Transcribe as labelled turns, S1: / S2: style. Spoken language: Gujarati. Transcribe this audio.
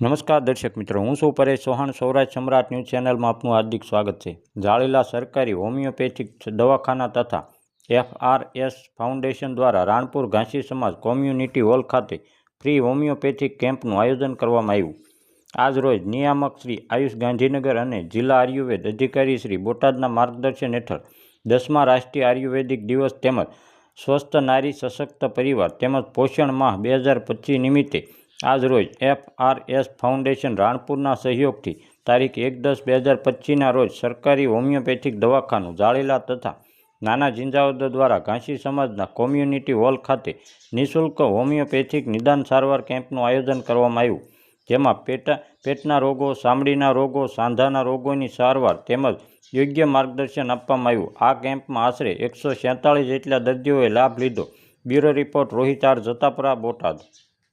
S1: નમસ્કાર દર્શક મિત્રો, હું છું પરેશ ચૌહાણ. સૌરાષ્ટ્ર સમ્રાટ ન્યૂઝ ચેનલમાં આપનું હાર્દિક સ્વાગત છે. જાળીલા સરકારી હોમિયોપેથિક દવાખાના તથા એફઆરએસ ફાઉન્ડેશન દ્વારા રાણપુર ઘાંસી સમાજ કોમ્યુનિટી હોલ ખાતે ફ્રી હોમિયોપેથિક કેમ્પનું આયોજન કરવામાં આવ્યું. આજ રોજ નિયામક શ્રી આયુષ ગાંધીનગર અને જિલ્લા આયુર્વેદ અધિકારી શ્રી બોટાદના માર્ગદર્શન હેઠળ દસમા રાષ્ટ્રીય આયુર્વેદિક દિવસ તેમજ સ્વસ્થ નારી સશક્ત પરિવાર તેમજ પોષણ માહ બે હજાર પચીસ નિમિત્તે આજરોજ એસ ફાઉન્ડેશન રાણપુરના સહયોગથી તારીખ એક દસ બે હજાર પચીસના રોજ સરકારી હોમિયોપેથિક દવાખાનું જાળીલા તથા નાના જિંજાવદર દ્વારા ઘાંસી સમાજના કોમ્યુનિટી હોલ ખાતે નિઃશુલ્ક હોમિયોપેથિક નિદાન સારવાર કેમ્પનું આયોજન કરવામાં આવ્યું, જેમાં પેટા, પેટના રોગો ચામડીના રોગો, સાંધાના રોગોની સારવાર તેમજ યોગ્ય માર્ગદર્શન આપવામાં આવ્યું. આ કેમ્પમાં આશરે એકસો જેટલા દર્દીઓએ લાભ લીધો. Bureau report Rohit R Jatapara Botad.